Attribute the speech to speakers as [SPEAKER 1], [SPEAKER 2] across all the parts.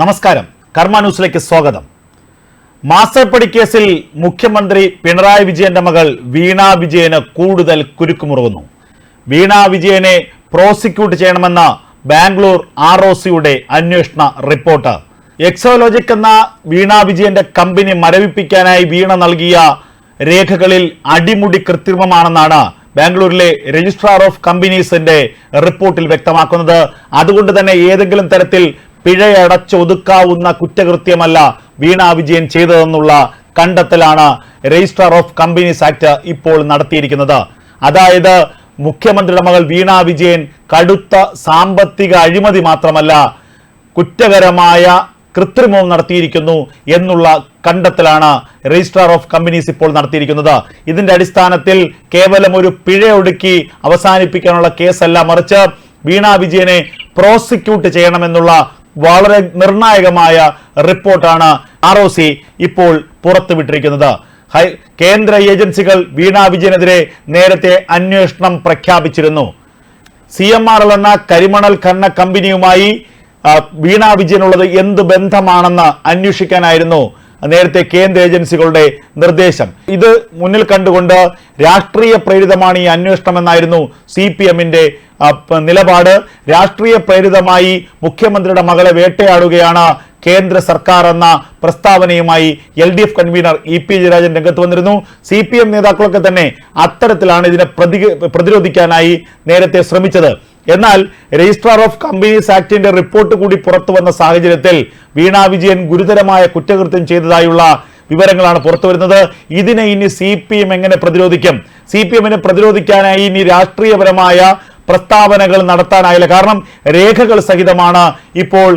[SPEAKER 1] നമസ്കാരം. കർമ്മ ന്യൂസിലേക്ക് സ്വാഗതം. മാസ്റ്റർപടി കേസിൽ മുഖ്യമന്ത്രി പിണറായി വിജയന്റെ മകൾ വീണ വിജയന് കൂടുതൽ കുരുക്കുമുറുകുന്നു. വീണ വിജയനെ പ്രോസിക്യൂട്ട് ചെയ്യണമെന്ന ബാംഗ്ലൂർ ആർ ഒ സിയുടെ അന്വേഷണ റിപ്പോർട്ട്. എക്സോലോജിക് എന്ന വീണ വിജയന്റെ കമ്പനി മരവിപ്പിക്കാനായി വീണ നൽകിയ രേഖകളിൽ അടിമുടി കൃത്രിമമാണെന്നാണ് ബാംഗ്ലൂരിലെ രജിസ്ട്രാർ ഓഫ് കമ്പനീസിന്റെ റിപ്പോർട്ടിൽ വ്യക്തമാക്കുന്നത്. അതുകൊണ്ട് തന്നെ ഏതെങ്കിലും തരത്തിൽ പിഴയടച്ചൊതുക്കാവുന്ന കുറ്റകൃത്യമല്ല വീണ വിജയൻ ചെയ്തതെന്നുള്ള കണ്ടെത്തലാണ് രജിസ്ട്രാർ ഓഫ് കമ്പനീസ് ആക്ട് ഇപ്പോൾ നടത്തിയിരിക്കുന്നത്. അതായത് മുഖ്യമന്ത്രിയുടെ മകൾ വീണ വിജയൻ കടുത്ത സാമ്പത്തിക അഴിമതി മാത്രമല്ല കുറ്റകരമായ കൃത്രിമവും നടത്തിയിരിക്കുന്നു എന്നുള്ള കണ്ടെത്തലാണ് രജിസ്ട്രാർ ഓഫ് കമ്പനീസ് ഇപ്പോൾ നടത്തിയിരിക്കുന്നത്. ഇതിന്റെ അടിസ്ഥാനത്തിൽ കേവലം ഒരു പിഴ ഒടുക്കി അവസാനിപ്പിക്കാനുള്ള കേസല്ല മറിച്ച് വീണ വിജയനെ പ്രോസിക്യൂട്ട് ചെയ്യണമെന്നുള്ള വളരെ നിർണായകമായ റിപ്പോർട്ടാണ് ആർ ഒ സി ഇപ്പോൾ പുറത്തുവിട്ടിരിക്കുന്നത്. കേന്ദ്ര ഏജൻസികൾ വീണ വിജയനെതിരെ നേരത്തെ അന്വേഷണം പ്രഖ്യാപിച്ചിരുന്നു. സി എം ആർ എൽ എന്ന കരിമണൽ ഖന്ന കമ്പനിയുമായി വീണ വിജയനുള്ളത് എന്ത് ബന്ധമാണെന്ന് അന്വേഷിക്കാനായിരുന്നു നേരത്തെ കേന്ദ്ര ഏജൻസികളുടെ നിർദ്ദേശം. ഇത് മുന്നിൽ കണ്ടുകൊണ്ട് രാഷ്ട്രീയ പ്രേരിതമാണ് ഈ അന്വേഷണം എന്നായിരുന്നു സി പി എമ്മിന്റെ നിലപാട് രാഷ്ട്രീയ പ്രേരിതമായി മുഖ്യമന്ത്രിയുടെ മകളെ വേട്ടയാടുകയാണ് കേന്ദ്ര സർക്കാർ എന്ന പ്രസ്താവനയുമായി L D F convener E P Jayarajan രംഗത്ത് വന്നിരുന്നു. സി പി എം നേതാക്കളൊക്കെ തന്നെ അത്തരത്തിലാണ് ഇതിനെ പ്രതിരോധിക്കാനായി നേരത്തെ ശ്രമിച്ചത്. എന്നാൽ രജിസ്ട്രാർ ഓഫ് കമ്പനീസ് ആക്ടിന്റെ റിപ്പോർട്ട് കൂടി പുറത്തു വന്ന സാഹചര്യത്തിൽ വീണ വിജയൻ ഗുരുതരമായ കുറ്റകൃത്യം ചെയ്തതായുള്ള വിവരങ്ങളാണ് പുറത്തു വരുന്നത്. ഇതിനെ ഇനി സി പി എം എങ്ങനെ പ്രതിരോധിക്കും? സി പി എമ്മിനെ പ്രതിരോധിക്കാനായി ഇനി രാഷ്ട്രീയപരമായ പ്രസ്താവനകൾ നടത്താനായില്ല. കാരണം രേഖകൾ സഹിതമാണ് ഇപ്പോൾ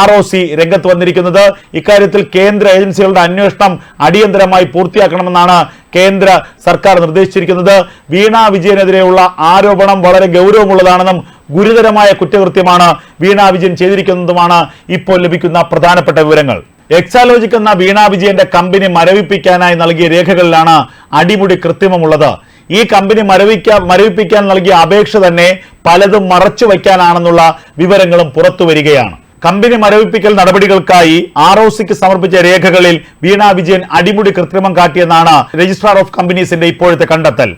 [SPEAKER 1] ആർ ഒ സി രംഗത്ത് വന്നിരിക്കുന്നത്. ഇക്കാര്യത്തിൽ കേന്ദ്ര ഏജൻസികളുടെ അന്വേഷണം അടിയന്തരമായി പൂർത്തിയാക്കണമെന്നാണ് കേന്ദ്ര സർക്കാർ നിർദ്ദേശിച്ചിരിക്കുന്നത്. വീണ വിജയനെതിരെയുള്ള ആരോപണം വളരെ ഗൗരവമുള്ളതാണെന്നും ഗുരുതരമായ കുറ്റകൃത്യമാണ് വീണ വിജയൻ ചെയ്തിരിക്കുന്നതുമാണ് ഇപ്പോൾ ലഭിക്കുന്ന പ്രധാനപ്പെട്ട വിവരങ്ങൾ. എക്സാലോജിക് എന്ന വീണ വിജയന്റെ കമ്പനി മരവിപ്പിക്കാനായി നൽകിയ രേഖകളിലാണ് അടിമുടി കൃത്രിമമുള്ളത്. ഈ കമ്പനി മരവിക്കാൻ മരവിപ്പിക്കാൻ നൽകിയ അപേക്ഷ തന്നെ പലതും മറച്ചു വയ്ക്കാനാണെന്നുള്ള വിവരങ്ങളും പുറത്തു വരികയാണ്. കമ്പനി മരവിപ്പിക്കൽ നടപടികൾക്കായി ആർ ഒ സിക്ക് സമർപ്പിച്ച രേഖകളിൽ വീണ വിജയൻ അടിമുടി കൃത്രിമം കാട്ടിയെന്നാണ് രജിസ്ട്രാർ ഓഫ് കമ്പനീസിന്റെ ഇപ്പോഴത്തെ കണ്ടെത്തൽ.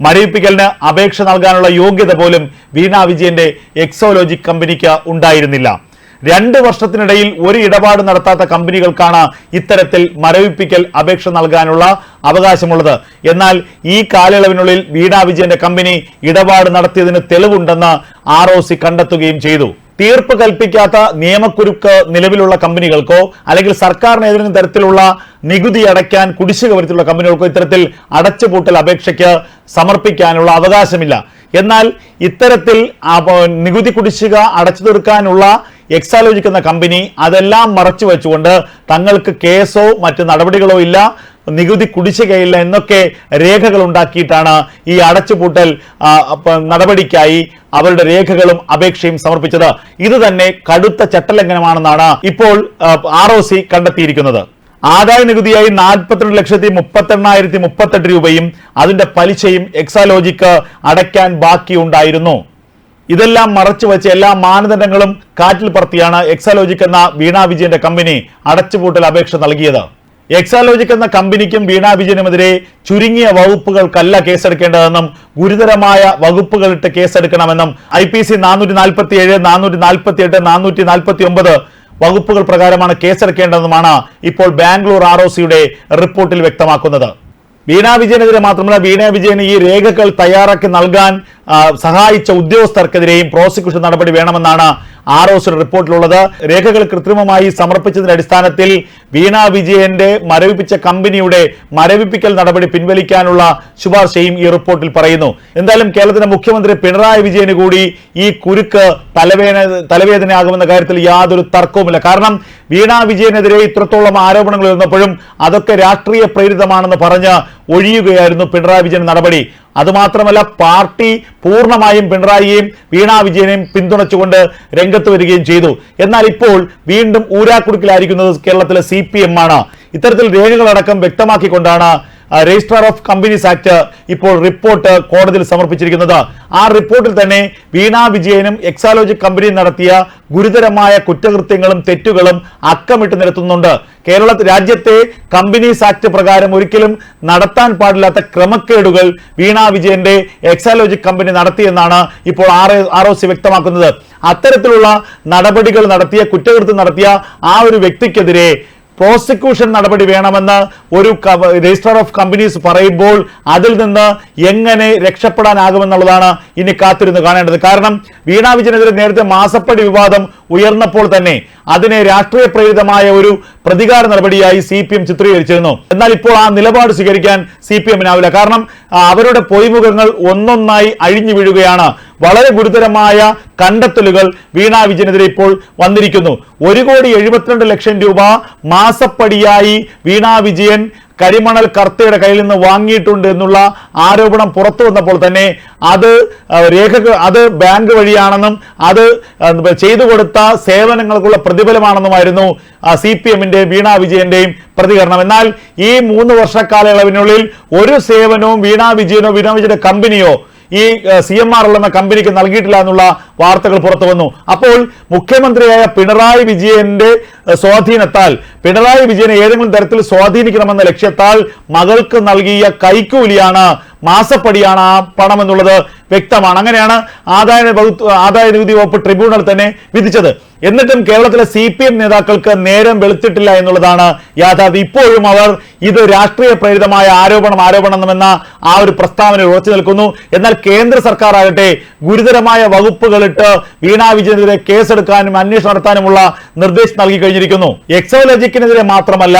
[SPEAKER 1] മരവിപ്പിക്കലിന് അപേക്ഷ നൽകാനുള്ള യോഗ്യത പോലും വീണ വിജയന്റെ എക്സോലോജിക് കമ്പനിക്ക് ഉണ്ടായിരുന്നില്ല. രണ്ട് വർഷത്തിനിടയിൽ ഒരു ഇടപാട് നടത്താത്ത കമ്പനികൾക്കാണ് ഇത്തരത്തിൽ മരവിപ്പിക്കൽ അപേക്ഷ നൽകാനുള്ള അവകാശമുള്ളത്. എന്നാൽ ഈ കാലയളവിനുള്ളിൽ വീണാ വിജയന്റെ കമ്പനി ഇടപാട് നടത്തിയതിന് തെളിവുണ്ടെന്ന് ആർ കണ്ടെത്തുകയും ചെയ്തു. തീർപ്പ് കൽപ്പിക്കാത്ത നിയമക്കുരുക്ക് നിലവിലുള്ള കമ്പനികൾക്കോ അല്ലെങ്കിൽ സർക്കാരിന് ഏതെങ്കിലും തരത്തിലുള്ള നികുതി അടയ്ക്കാൻ കുടിശ്ശിക വരുത്തിയുള്ള കമ്പനികൾക്കോ ഇത്തരത്തിൽ അടച്ചുപൂട്ടൽ അപേക്ഷയ്ക്ക് സമർപ്പിക്കാനുള്ള അവകാശമില്ല. എന്നാൽ ഇത്തരത്തിൽ നികുതി കുടിശ്ശിക അടച്ചു തീർക്കാനുള്ള എക്സാലോജിക് എന്ന കമ്പനി അതെല്ലാം മറച്ചു വെച്ചുകൊണ്ട് തങ്ങൾക്ക് കേസോ മറ്റ് നടപടികളോ ഇല്ല നികുതി കുടിശ്ശികയില്ല എന്നൊക്കെ രേഖകൾ ഉണ്ടാക്കിയിട്ടാണ് ഈ അടച്ചുപൂട്ടൽ നടപടിക്കായി അവരുടെ രേഖകളും അപേക്ഷയും സമർപ്പിച്ചത്. ഇത് തന്നെ കടുത്ത ചട്ടലംഘനമാണെന്നാണ് ഇപ്പോൾ ആർ ഒ സി കണ്ടെത്തിയിരിക്കുന്നത്. ആദായ നികുതിയായി നാൽപ്പത്തിരണ്ട് ലക്ഷത്തി മുപ്പത്തെണ്ണായിരത്തി മുപ്പത്തെട്ട് രൂപയും അതിന്റെ പലിശയും എക്സാലോജിക്ക് അടയ്ക്കാൻ ബാക്കിയുണ്ടായിരുന്നു. ഇതെല്ലാം മറച്ചു വെച്ച് എല്ലാ മാനദണ്ഡങ്ങളും കാറ്റിൽ പറത്തിയാണ് എക്സാലോജിക് എന്ന വീണ വിജയന്റെ കമ്പനി അടച്ചുപൂട്ടൽ അപേക്ഷ നൽകിയത്. എക്സാലോജിക് എന്ന കമ്പനിക്കും വീണ വിജയനുമെതിരെ ചുരുങ്ങിയ വകുപ്പുകൾക്കല്ല കേസെടുക്കേണ്ടതെന്നും ഗുരുതരമായ വകുപ്പുകളിട്ട് കേസെടുക്കണമെന്നും ഐ പി സി നാനൂറ്റി നാൽപ്പത്തി ഏഴ് നാനൂറ്റി നാൽപ്പത്തി എട്ട് നാനൂറ്റി നാൽപ്പത്തി ഒമ്പത് വകുപ്പുകൾ പ്രകാരമാണ് കേസെടുക്കേണ്ടതെന്നുമാണ് ഇപ്പോൾ ബാംഗ്ലൂർ ആർ ഒ സിയുടെ റിപ്പോർട്ടിൽ വ്യക്തമാക്കുന്നത്. വീണ വിജയനെതിരെ മാത്രമല്ല വീണ വിജയന് ഈ രേഖകൾ തയ്യാറാക്കി നൽകാൻ സഹായിച്ച ഉദ്യോഗസ്ഥർക്കെതിരെയും പ്രോസിക്യൂഷൻ നടപടി വേണമെന്നാണ് ആർ ഒ സിയുടെ റിപ്പോർട്ടിലുള്ളത്. രേഖകൾ കൃത്രിമമായി സമർപ്പിച്ചതിന്റെ അടിസ്ഥാനത്തിൽ വീണ വിജയന്റെ മരവിപ്പിച്ച കമ്പനിയുടെ മരവിപ്പിക്കൽ നടപടി പിൻവലിക്കാനുള്ള ശുപാർശയും ഈ റിപ്പോർട്ടിൽ പറയുന്നു. എന്തായാലും കേരളത്തിന്റെ മുഖ്യമന്ത്രി പിണറായി വിജയന് കൂടി ഈ കുരുക്ക് തലവേദന തലവേദനയാകുമെന്ന കാര്യത്തിൽ യാതൊരു തർക്കവുമില്ല. കാരണം വീണ വിജയനെതിരെ ഇത്രത്തോളം ആരോപണങ്ങൾ ഉയർന്നപ്പോഴും അതൊക്കെ രാഷ്ട്രീയ പ്രേരിതമാണെന്ന് പറഞ്ഞ് ഒഴിയുകയായിരുന്നു പിണറായി വിജയൻ നടപടി. അതുമാത്രമല്ല പാർട്ടി പൂർണമായും പിണറായിയെയും വീണ വിജയനെയും പിന്തുണച്ചുകൊണ്ട് രംഗത്ത് വരികയും ചെയ്തു. എന്നാൽ ഇപ്പോൾ വീണ്ടും ഊരാക്കുടുക്കിലായിരിക്കുന്നത് കേരളത്തിലെ സി ആണ്. ഇത്തരത്തിൽ രേഖകളടക്കം വ്യക്തമാക്കിക്കൊണ്ടാണ് രജിസ്ട്രാർ ഓഫ് കമ്പനീസ് ആക്ട് ഇപ്പോൾ റിപ്പോർട്ട് കോടതിയിൽ സമർപ്പിച്ചിരിക്കുന്നത്. ആ റിപ്പോർട്ടിൽ തന്നെ വീണ വിജയനും എക്സാലോജിക് കമ്പനിയും നടത്തിയ ഗുരുതരമായ കുറ്റകൃത്യങ്ങളും തെറ്റുകളും അക്കമിട്ട് നിരത്തുന്നുണ്ട്. കേരള രാജ്യത്തെ കമ്പനീസ് ആക്ട് പ്രകാരം ഒരിക്കലും നടത്താൻ പാടില്ലാത്ത ക്രമക്കേടുകൾ വീണ വിജയന്റെ എക്സാലോജിക് കമ്പനി നടത്തിയെന്നാണ് ഇപ്പോൾ ആർ ആർ ഒ സി വ്യക്തമാക്കുന്നത്. അത്തരത്തിലുള്ള നടപടികൾ നടത്തിയ കുറ്റകൃത്യം നടത്തിയ ആ ഒരു വ്യക്തിക്കെതിരെ പ്രോസിക്യൂഷൻ നടപടി വേണമെന്ന് ഒരു രജിസ്ട്രാർ ഓഫ് കമ്പനീസ് പറയുമ്പോൾ അതിൽ നിന്ന് എങ്ങനെ രക്ഷപ്പെടാനാകുമെന്നുള്ളതാണ് ഇനി കാത്തിരുന്ന് കാണേണ്ടത്. കാരണം വീണാ വിജയനെതിരെ നേരത്തെ മാസപ്പടി വിവാദം ഉയർന്നപ്പോൾ തന്നെ അതിനെ രാഷ്ട്രീയ പ്രേരിതമായ ഒരു പ്രതികാര നടപടിയായി സി പി എം ചിത്രീകരിച്ചിരുന്നു. എന്നാൽ ഇപ്പോൾ ആ നിലപാട് സ്വീകരിക്കാൻ സി പി എമ്മിനാവില്ല. കാരണം അവരുടെ പൊയ്മുഖങ്ങൾ ഒന്നൊന്നായി അഴിഞ്ഞു വീഴുകയാണ്. വളരെ ഗുരുതരമായ കണ്ടെത്തലുകൾ വീണ വിജയനെതിരെ ഇപ്പോൾ വന്നിരിക്കുന്നു. ഒരു കോടി എഴുപത്തിരണ്ട് ലക്ഷം രൂപ മാസപ്പടിയായി വീണ വിജയൻ കരിമണൽ കർത്തയുടെ കയ്യിൽ നിന്ന് വാങ്ങിയിട്ടുണ്ട് എന്നുള്ള ആരോപണം പുറത്തു വന്നപ്പോൾ തന്നെ അത് രേഖ അത് ബാങ്ക് വഴിയാണെന്നും അത് ചെയ്തു കൊടുത്ത സേവനങ്ങൾക്കുള്ള പ്രതിഫലമാണെന്നുമായിരുന്നു സി പി എമ്മിന്റെയും വീണ വിജയന്റെയും പ്രതികരണം. എന്നാൽ ഈ മൂന്ന് വർഷക്കാലയളവിനുള്ളിൽ ഒരു സേവനവും വീണ വിജയനോ വീണ വിജയന്റെ കമ്പനിയോ ഈ സി എം ആർ എൽ എന്ന കമ്പനിക്ക് നൽകിയിട്ടില്ല എന്നുള്ള വാർത്തകൾ പുറത്തു വന്നു. അപ്പോൾ മുഖ്യമന്ത്രിയായ പിണറായി വിജയന്റെ സ്വാധീനത്താൽ പിണറായി വിജയനെ ഏതെങ്കിലും തരത്തിൽ സ്വാധീനിക്കണമെന്ന ലക്ഷ്യത്താൽ മകൾക്ക് നൽകിയ കൈക്കൂലിയാണ് മാസപ്പടിയാണ് ആ പണം എന്നുള്ളത് വ്യക്തമാണ്. അങ്ങനെയാണ് ആദായ വകുപ്പ് ആദായ നികുതി വകുപ്പ് ട്രിബ്യൂണൽ തന്നെ വിധിച്ചത്. എന്നിട്ടും കേരളത്തിലെ സി പി എം നേതാക്കൾക്ക് നേരം വെളുത്തിട്ടില്ല എന്നുള്ളതാണ് യാഥാർത്ഥ്യം. ഇപ്പോഴും അവർ ഇത് രാഷ്ട്രീയ പ്രേരിതമായ ആരോപണം ആരോപണം എന്ന ആ ഒരു പ്രസ്താവന ഉറച്ചു നിൽക്കുന്നു. എന്നാൽ കേന്ദ്ര സർക്കാർ ആകട്ടെ ഗുരുതരമായ വകുപ്പുകളിട്ട് വീണാ വിജയനെതിരെ കേസെടുക്കാനും അന്വേഷണം നടത്താനുമുള്ള നിർദ്ദേശം നൽകി കഴിഞ്ഞിരിക്കുന്നു. എക്സോലജിക്കിനെതിരെ മാത്രമല്ല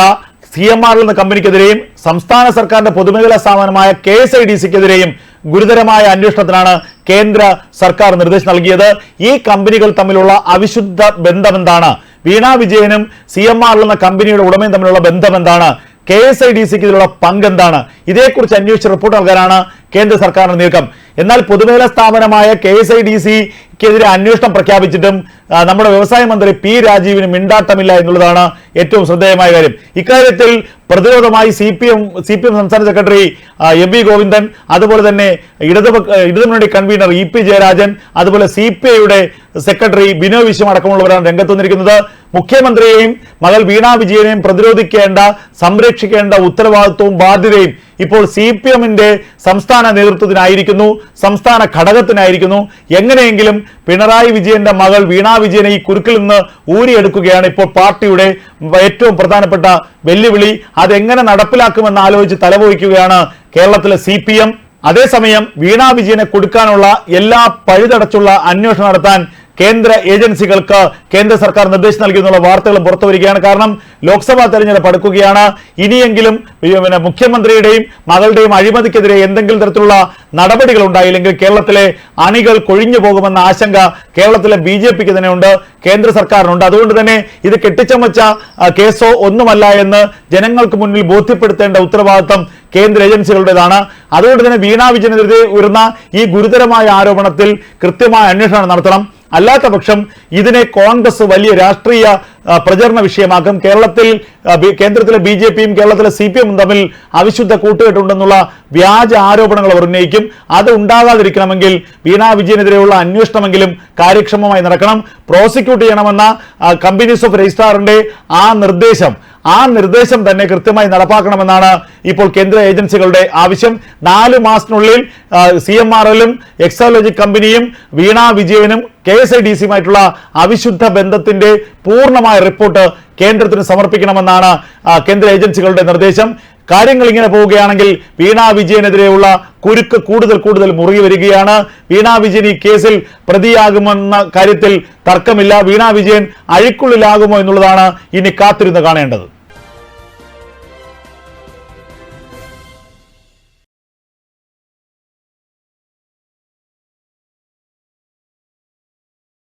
[SPEAKER 1] സി എം ആർ എന്ന കമ്പനിക്കെതിരെയും സംസ്ഥാന സർക്കാരിന്റെ പൊതുമേഖലാ സ്ഥാപനമായ കെ എസ് ഐ ഡി സിക്കെതിരെയും ഗുരുതരമായ അന്വേഷണത്തിനാണ് കേന്ദ്ര സർക്കാർ നിർദ്ദേശം നൽകിയത്. ഈ കമ്പനികൾ തമ്മിലുള്ള അവിശുദ്ധ ബന്ധം എന്താണ് വീണ വിജയനും സി എം ആർ എന്ന കമ്പനിയുടെ ഉടമയും തമ്മിലുള്ള ബന്ധം എന്താണ് കെ എസ് ഐ ഡി സിക്ക് ഇതിലുള്ള പങ്ക് എന്താണ് ഇതേക്കുറിച്ച് അന്വേഷിച്ച് റിപ്പോർട്ട് നൽകാനാണ് കേന്ദ്ര സർക്കാരിന്റെ നീക്കം. എന്നാൽ പൊതുമേഖലാ സ്ഥാപനമായ കെ എസ് ഐ ഡി സിക്കെതിരെ അന്വേഷണം പ്രഖ്യാപിച്ചിട്ടും നമ്മുടെ വ്യവസായ മന്ത്രി പി രാജീവിന് മിണ്ടാട്ടമില്ല എന്നുള്ളതാണ് ഏറ്റവും ശ്രദ്ധേയമായ കാര്യം. ഇക്കാര്യത്തിൽ പ്രതിരോധമായി C P M C P M സംസ്ഥാന സെക്രട്ടറി എം വി ഗോവിന്ദൻ അതുപോലെ തന്നെ ഇടതുപക്ഷ ഇടതുമുന്നണി കൺവീനർ ഇ പി ജയരാജൻ അതുപോലെ സി പി ഐയുടെ സെക്രട്ടറി ബിനോ വിശ്വം അടക്കമുള്ളവരാണ് രംഗത്ത് വന്നിരിക്കുന്നത്. മുഖ്യമന്ത്രിയെയും മകൾ വീണ വിജയനെയും പ്രതിരോധിക്കേണ്ട സംരക്ഷിക്കേണ്ട ഉത്തരവാദിത്വവും ബാധ്യതയും ഇപ്പോൾ സി പി എമ്മിന്റെ സംസ്ഥാന നേതൃത്വത്തിനായിരിക്കുന്നു സംസ്ഥാന ഘടകത്തിനായിരിക്കുന്നു. എങ്ങനെയെങ്കിലും പിണറായി വിജയന്റെ മകൾ വീണ വിജയനെ ഈ കുരുക്കിൽ നിന്ന് ഊരിയെടുക്കുകയാണ് ഇപ്പോൾ പാർട്ടിയുടെ ഏറ്റവും പ്രധാനപ്പെട്ട വെല്ലുവിളി. അതെങ്ങനെ നടപ്പിലാക്കുമെന്ന് ആലോചിച്ച് തലപോയിക്കുകയാണ് കേരളത്തിലെ സി അതേസമയം വീണ വിജയനെ കൊടുക്കാനുള്ള എല്ലാ പഴുതടച്ചുള്ള അന്വേഷണം നടത്താൻ കേന്ദ്ര ഏജൻസികൾക്ക് കേന്ദ്ര സർക്കാർ നിർദ്ദേശം നൽകിയെന്നുള്ള വാർത്തകളും പുറത്തു വരികയാണ്. കാരണം ലോക്സഭാ തെരഞ്ഞെടുപ്പ് അടുക്കുകയാണ്. ഇനിയെങ്കിലും പിന്നെ മുഖ്യമന്ത്രിയുടെയും മകളുടെയും അഴിമതിക്കെതിരെ എന്തെങ്കിലും തരത്തിലുള്ള നടപടികൾ ഉണ്ടായില്ലെങ്കിൽ കേരളത്തിലെ അണികൾ കൊഴിഞ്ഞു പോകുമെന്ന ആശങ്ക കേരളത്തിലെ ബി ജെ പിക്ക് തന്നെയുണ്ട് കേന്ദ്ര സർക്കാരിനുണ്ട്. അതുകൊണ്ട് തന്നെ ഇത് കെട്ടിച്ചമച്ച കേസോ ഒന്നുമല്ല എന്ന് ജനങ്ങൾക്ക് മുന്നിൽ ബോധ്യപ്പെടുത്തേണ്ട ഉത്തരവാദിത്തം കേന്ദ്ര ഏജൻസികളുടേതാണ്. അതുകൊണ്ട് തന്നെ വീണ വിജയനെതിരെ ഉയർന്ന ഈ ഗുരുതരമായ ആരോപണത്തിൽ കൃത്യമായ അന്വേഷണം നടത്തണം. അല്ലാത്ത പക്ഷം ഇതിനെ കോൺഗ്രസ് വലിയ രാഷ്ട്രീയ പ്രചരണ വിഷയമാക്കും. കേരളത്തിൽ കേന്ദ്രത്തിലെ ബി ജെ പിയും കേരളത്തിലെ സി പി എമ്മും തമ്മിൽ അവിശുദ്ധ കൂട്ടുകെട്ടുണ്ടെന്നുള്ള വ്യാജ ആരോപണങ്ങൾ അവർ ഉന്നയിക്കും. അത് ഉണ്ടാകാതിരിക്കണമെങ്കിൽ വീണാ വിജയനെതിരെയുള്ള അന്വേഷണമെങ്കിലും കാര്യക്ഷമമായി നടക്കണം. പ്രോസിക്യൂട്ട് ചെയ്യണമെന്ന കമ്പനീസ് ഓഫ് രജിസ്ട്രാറിന്റെ ആ നിർദ്ദേശം ആ നിർദ്ദേശം തന്നെ കൃത്യമായി നടപ്പാക്കണമെന്നാണ് ഇപ്പോൾ കേന്ദ്ര ഏജൻസികളുടെ ആവശ്യം. നാല് മാസത്തിനുള്ളിൽ സി എം ആർ എല്ലും എക്സോളജി കമ്പനിയും Veena Vijayan K S I D സിയുമായിട്ടുള്ള അവിശുദ്ധ ബന്ധത്തിന്റെ പൂർണമായ റിപ്പോർട്ട് കേന്ദ്രത്തിന് സമർപ്പിക്കണമെന്നാണ് കേന്ദ്ര ഏജൻസികളുടെ നിർദ്ദേശം. കാര്യങ്ങൾ ഇങ്ങനെ പോവുകയാണെങ്കിൽ വീണ വിജയനെതിരെയുള്ള കുരുക്ക് കൂടുതൽ കൂടുതൽ മുറുകി വരികയാണ്. വീണ വിജയൻ ഈ കേസിൽ പ്രതിയാകുമെന്ന കാര്യത്തിൽ തർക്കമില്ല. വീണ വിജയൻ അഴിക്കുള്ളിലാകുമോ എന്നുള്ളതാണ് ഇനി കാത്തിരുന്ന് കാണേണ്ടത്.